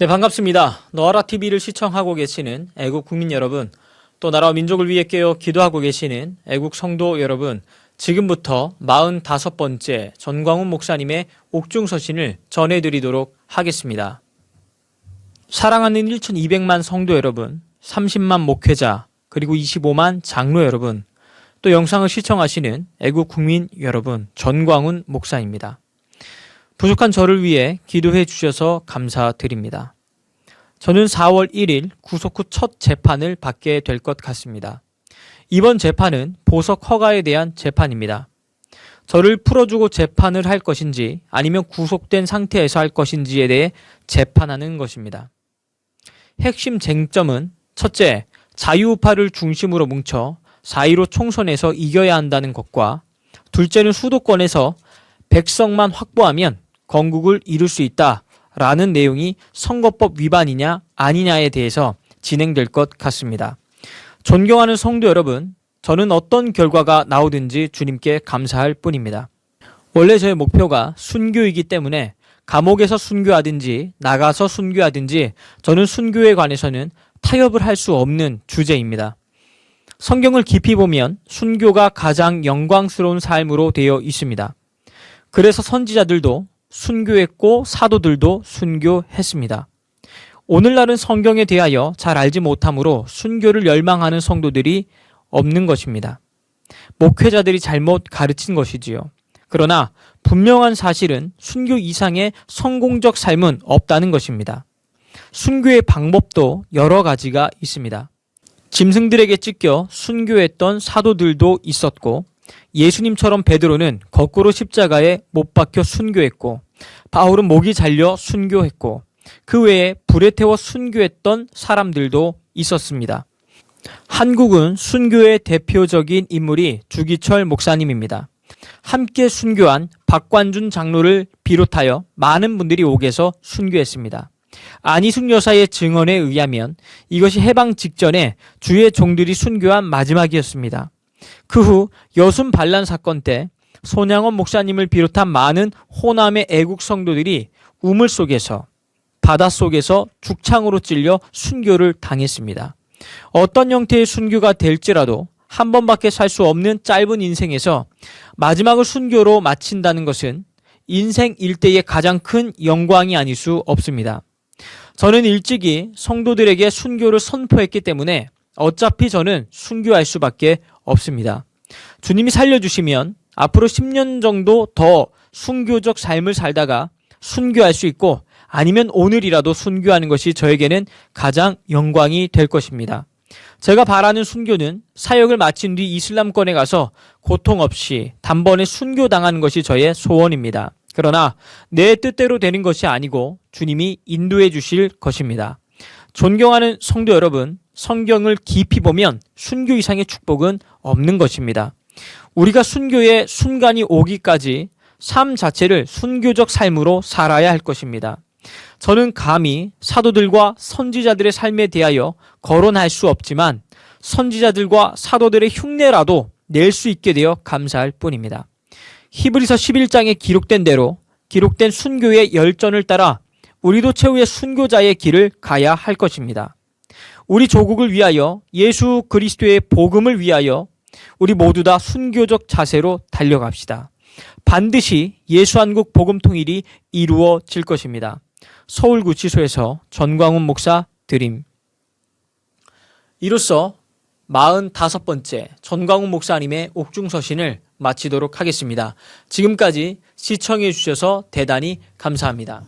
네, 반갑습니다. 너라 TV를 시청하고 계시는 애국 국민 여러분, 또 나라와 민족을 위해 깨어 기도하고 계시는 애국 성도 여러분, 지금부터 45번째 전광훈 목사님의 옥중 서신을 전해드리도록 하겠습니다. 사랑하는 1200만 성도 여러분, 30만 목회자, 그리고 25만 장로 여러분, 또 영상을 시청하시는 애국 국민 여러분, 전광훈 목사입니다. 부족한 저를 위해 기도해 주셔서 감사드립니다. 저는 4월 1일 구속 후 첫 재판을 받게 될 것 같습니다. 이번 재판은 보석 허가에 대한 재판입니다. 저를 풀어주고 재판을 할 것인지 아니면 구속된 상태에서 할 것인지에 대해 재판하는 것입니다. 핵심 쟁점은 첫째, 자유우파를 중심으로 뭉쳐 4.15 총선에서 이겨야 한다는 것과 둘째는 수도권에서 백성만 확보하면 건국을 이룰 수 있다라는 내용이 선거법 위반이냐 아니냐에 대해서 진행될 것 같습니다. 존경하는 성도 여러분, 저는 어떤 결과가 나오든지 주님께 감사할 뿐입니다. 원래 저의 목표가 순교이기 때문에 감옥에서 순교하든지 나가서 순교하든지 저는 순교에 관해서는 타협을 할 수 없는 주제입니다. 성경을 깊이 보면 순교가 가장 영광스러운 삶으로 되어 있습니다. 그래서 선지자들도 순교했고 사도들도 순교했습니다. 오늘날은 성경에 대하여 잘 알지 못하므로 순교를 열망하는 성도들이 없는 것입니다. 목회자들이 잘못 가르친 것이지요. 그러나 분명한 사실은 순교 이상의 성공적 삶은 없다는 것입니다. 순교의 방법도 여러 가지가 있습니다. 짐승들에게 찢겨 순교했던 사도들도 있었고 예수님처럼 베드로는 거꾸로 십자가에 못 박혀 순교했고 바울은 목이 잘려 순교했고 그 외에 불에 태워 순교했던 사람들도 있었습니다. 한국은 순교의 대표적인 인물이 주기철 목사님입니다. 함께 순교한 박관준 장로를 비롯하여 많은 분들이 옥에서 순교했습니다. 안희숙 여사의 증언에 의하면 이것이 해방 직전에 주의 종들이 순교한 마지막이었습니다. 그 후 여순 반란 사건 때 손양원 목사님을 비롯한 많은 호남의 애국 성도들이 우물 속에서 바닷속에서 죽창으로 찔려 순교를 당했습니다. 어떤 형태의 순교가 될지라도 한 번밖에 살 수 없는 짧은 인생에서 마지막을 순교로 마친다는 것은 인생 일대의 가장 큰 영광이 아닐 수 없습니다. 저는 일찍이 성도들에게 순교를 선포했기 때문에 어차피 저는 순교할 수밖에 없습니다. 주님이 살려주시면 앞으로 10년 정도 더 순교적 삶을 살다가 순교할 수 있고 아니면 오늘이라도 순교하는 것이 저에게는 가장 영광이 될 것입니다. 제가 바라는 순교는 사역을 마친 뒤 이슬람권에 가서 고통 없이 단번에 순교당하는 것이 저의 소원입니다. 그러나 내 뜻대로 되는 것이 아니고 주님이 인도해 주실 것입니다. 존경하는 성도 여러분, 성경을 깊이 보면 순교 이상의 축복은 없는 것입니다. 우리가 순교의 순간이 오기까지 삶 자체를 순교적 삶으로 살아야 할 것입니다. 저는 감히 사도들과 선지자들의 삶에 대하여 거론할 수 없지만 선지자들과 사도들의 흉내라도 낼 수 있게 되어 감사할 뿐입니다. 히브리서 11장에 기록된 대로 기록된 순교의 열전을 따라 우리도 최후의 순교자의 길을 가야 할 것입니다. 우리 조국을 위하여 예수 그리스도의 복음을 위하여 우리 모두 다 순교적 자세로 달려갑시다. 반드시 예수 한국 복음 통일이 이루어질 것입니다. 서울구치소에서 전광훈 목사 드림. 이로써 45번째 전광훈 목사님의 옥중서신을 마치도록 하겠습니다. 지금까지 시청해 주셔서 대단히 감사합니다.